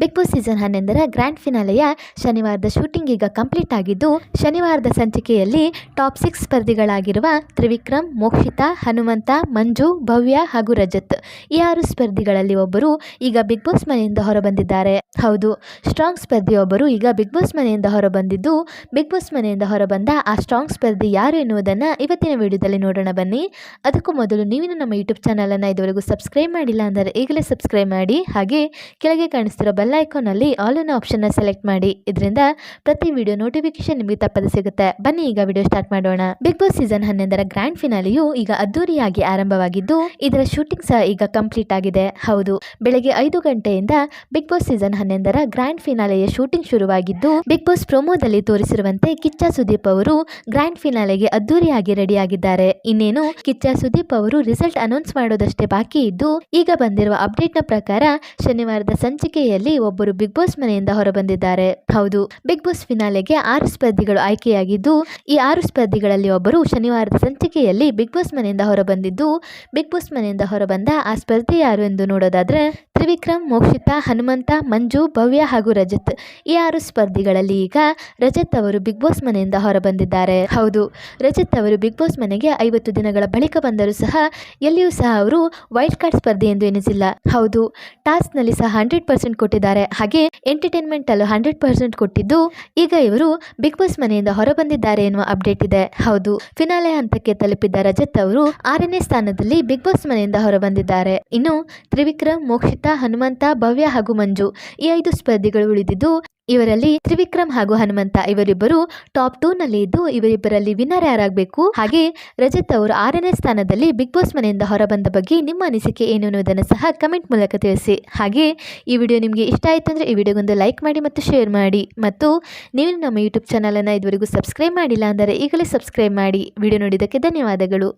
Big boss season ಹನ್ನೊಂದರ grand ಫಿನಾಲೆಯ ಶನಿವಾರದ ಶೂಟಿಂಗ್ ಈಗ ಕಂಪ್ಲೀಟ್ ಆಗಿದ್ದು, ಶನಿವಾರದ ಸಂಚಿಕೆಯಲ್ಲಿ ಟಾಪ್ ಸಿಕ್ಸ್ ಸ್ಪರ್ಧಿಗಳಾಗಿರುವ ತ್ರಿವಿಕ್ರಮ್, ಮೋಕ್ಷಿತಾ, ಹನುಮಂತ, ಮಂಜು, ಭವ್ಯ ಹಾಗೂ ರಜತ್. ಈ ಆರು ಸ್ಪರ್ಧಿಗಳಲ್ಲಿ ಒಬ್ಬರು ಈಗ ಬಿಗ್ ಬಾಸ್ ಮನೆಯಿಂದ ಹೊರಬಂದಿದ್ದಾರೆ. ಹೌದು ಸ್ಟ್ರಾಂಗ್ ಸ್ಪರ್ಧಿಯೊಬ್ಬರು ಈಗ ಬಿಗ್ ಬಾಸ್ ಮನೆಯಿಂದ ಹೊರಬಂದಿದ್ದು ಬಿಗ್ ಬಾಸ್ ಮನೆಯಿಂದ ಹೊರಬಂದ ಆ ಸ್ಟ್ರಾಂಗ್ ಸ್ಪರ್ಧಿ ಯಾರು ಎನ್ನುವುದನ್ನು ಇವತ್ತಿನ ವಿಡಿಯೋದಲ್ಲಿ ನೋಡೋಣ ಬನ್ನಿ. ಅದಕ್ಕೂ ಮೊದಲು ನೀವಿನ ನಮ್ಮ ಯೂಟ್ಯೂಬ್ ಚಾನಲನ್ನು ಇದುವರೆಗೂ ಸಬ್ಸ್ಕ್ರೈಬ್ ಮಾಡಿಲ್ಲ ಅಂದರೆ ಈಗಲೇ ಸಬ್ಸ್ಕ್ರೈಬ್ ಮಾಡಿ. ಹಾಗೆ ಕೆಳಗೆ ಕಾಣಿಸ್ತಿರೋ ಬೆಲ್ ಐಕಾನಲ್ಲಿ ಆಲ್ ಅನ್ನೋ ಆಪ್ಷನ್ನ ಸೆಲೆಕ್ಟ್ ಮಾಡಿ. ಇದರಿಂದ ಪ್ರತಿ ವಿಡಿಯೋ ನೋಟಿಫಿಕೇಶನ್ ನಿಮಗೆ ತಪ್ಪದೆ ಸಿಗುತ್ತೆ. ಬನ್ನಿ ಈಗ ವಿಡಿಯೋ ಸ್ಟಾರ್ಟ್ ಮಾಡೋಣ. ಬಿಗ್ ಬಾಸ್ ಸೀಸನ್ ಹನ್ನೊಂದರ ಗ್ರ್ಯಾಂಡ್ ಫಿನಾಲೆಯು ಈಗ ಅದ್ದೂರಿಯಾಗಿ ಆರಂಭವಾಗಿದ್ದು, ಇದರ ಶೂಟಿಂಗ್ ಸಹ ಈಗ ಕಂಪ್ಲೀಟ್ ಆಗಿದೆ. ಹೌದು, ಬೆಳಗ್ಗೆ ಐದು ಗಂಟೆಯಿಂದ ಬಿಗ್ ಬಾಸ್ ಸೀಸನ್ ಹನ್ನೊಂದರ ಗ್ರ್ಯಾಂಡ್ ಫಿನಾಲೆಯ ಶೂಟಿಂಗ್ ಶುರುವಾಗಿದ್ದು ಬಿಗ್ ಬಾಸ್ ಪ್ರೊಮೋದಲ್ಲಿ ತೋರಿಸಿರುವಂತೆ ಕಿಚ್ಚ ಸುದೀಪ್ ಅವರು ಗ್ರ್ಯಾಂಡ್ ಫಿನಾಲೆಗೆ ಅದ್ದೂರಿಯಾಗಿ ರೆಡಿಯಾಗಿದ್ದಾರೆ ಇನ್ನೇನು, ಕಿಚ್ಚ ಸುದೀಪ್ ಅವರು ರಿಸಲ್ಟ್ ಅನೌನ್ಸ್ ಮಾಡೋದಷ್ಟೇ ಬಾಕಿ ಇದ್ದು, ಈಗ ಬಂದಿರುವ ಅಪ್ಡೇಟ್ನ ಪ್ರಕಾರ ಶನಿವಾರದ ಸಂಚಿಕೆಯಲ್ಲಿ ಒಬ್ಬರು ಬಿಗ್ ಬಾಸ್ ಮನೆಯಿಂದ ಹೊರಬಂದಿದ್ದಾರೆ. ಹೌದು, ಬಿಗ್ ಬಾಸ್ ಫಿನಾಲೆಗೆ ಆರು ಸ್ಪರ್ಧಿಗಳು ಆಯ್ಕೆಯಾಗಿದ್ದು, ಈ ಆರು ಸ್ಪರ್ಧಿಗಳಲ್ಲಿ ಒಬ್ಬರು ಶನಿವಾರದ ಸಂಚಿಕೆಯಲ್ಲಿ ಬಿಗ್ ಬಾಸ್ ಮನೆಯಿಂದ ಹೊರಬಂದಿದ್ದು, ಬಿಗ್ ಬಾಸ್ ಮನೆಯಿಂದ ಹೊರಬಂದ ಆ ಸ್ಪರ್ಧಿ ಯಾರು ಎಂದು ನೋಡೋದಾದ್ರೆ ತ್ರಿವಿಕ್ರಮ್, ಮೋಕ್ಷಿತಾ, ಹನುಮಂತ, ಮಂಜು, ಭವ್ಯ ಹಾಗೂ ರಜತ್ ಈ ಆರು ಸ್ಪರ್ಧಿಗಳಲ್ಲಿ ಈಗ ರಜತ್ ಅವರು ಬಿಗ್ ಬಾಸ್ ಮನೆಯಿಂದ ಹೊರಬಂದಿದ್ದಾರೆ. ಹೌದು, ರಜತ್ ಅವರು ಬಿಗ್ ಬಾಸ್ ಮನೆಗೆ ಐವತ್ತು ದಿನಗಳ ಬಳಿಕ ಬಂದರೂ ಸಹ ಎಲ್ಲಿಯೂ ಸಹ ಅವರು ವೈಲ್ಡ್ ಕಾರ್ಡ್ ಸ್ಪರ್ಧೆ ಎಂದು ಎನಿಸಿಲ್ಲ. ಹೌದು ಟಾಸ್ಕ್ನಲ್ಲಿ ಸಹ ಹಂಡ್ರೆಡ್ ಪರ್ಸೆಂಟ್ ಕೊಟ್ಟಿದ್ದಾರೆ. ಹಾಗೆ ಎಂಟರ್ಟೈನ್ಮೆಂಟ್ ಅಲ್ಲೂ ಹಂಡ್ರೆಡ್ ಪರ್ಸೆಂಟ್ ಕೊಟ್ಟಿದ್ದು ಈಗ ಇವರು ಬಿಗ್ ಬಾಸ್ ಮನೆಯಿಂದ ಹೊರಬಂದಿದ್ದಾರೆ ಎನ್ನುವ ಅಪ್ಡೇಟ್ ಇದೆ. ಹೌದು, ಫಿನಾಲೆ ಹಂತಕ್ಕೆ ತಲುಪಿದ್ದ ರಜತ್ ಅವರು ಆರನೇ ಸ್ಥಾನದಲ್ಲಿ ಬಿಗ್ ಬಾಸ್ ಮನೆಯಿಂದ ಹೊರಬಂದಿದ್ದಾರೆ. ಇನ್ನು ತ್ರಿವಿಕ್ರಮ್, ಮೋಕ್ಷಿತಾ ಹನುಮಂತ, ಭವ್ಯ ಹಾಗೂ ಮಂಜು ಈ ಐದು ಸ್ಪರ್ಧಿಗಳು ಉಳಿದಿದ್ದು, ಇವರಲ್ಲಿ ತ್ರಿವಿಕ್ರಮ್ ಹಾಗೂ ಹನುಮಂತ ಇವರಿಬ್ಬರು ಟಾಪ್ ಟೂ ನಲ್ಲಿ ಇದ್ದು, ಇವರಿಬ್ಬರಲ್ಲಿ ವಿನ್ನರ್ ಯಾರಾಗಬೇಕು? ಹಾಗೆ ರಜತ್ ಅವರು ಆರನೇ ಸ್ಥಾನದಲ್ಲಿ ಬಿಗ್ ಬಾಸ್ ಮನೆಯಿಂದ ಹೊರಬಂದ ಬಗ್ಗೆ ನಿಮ್ಮ ಅನಿಸಿಕೆ ಏನು ಅನ್ನೋದನ್ನು ಸಹ ಕಮೆಂಟ್ ಮೂಲಕ ತಿಳಿಸಿ. ಹಾಗೆ ಈ ವಿಡಿಯೋ ನಿಮಗೆ ಇಷ್ಟ ಆಯಿತು ಅಂದರೆ ಈ ವಿಡಿಯೋಗೊಂದು ಲೈಕ್ ಮಾಡಿ ಮತ್ತು ಶೇರ್ ಮಾಡಿ. ಮತ್ತು ನೀವು ನಮ್ಮ ಯೂಟ್ಯೂಬ್ ಚಾನಲನ್ನು ಇದುವರೆಗೂ ಸಬ್ಸ್ಕ್ರೈಬ್ ಮಾಡಿಲ್ಲ ಅಂದರೆ ಈಗಲೇ ಸಬ್ಸ್ಕ್ರೈಬ್ ಮಾಡಿ. ವಿಡಿಯೋ ನೋಡಿದ್ದಕ್ಕೆ ಧನ್ಯವಾದಗಳು.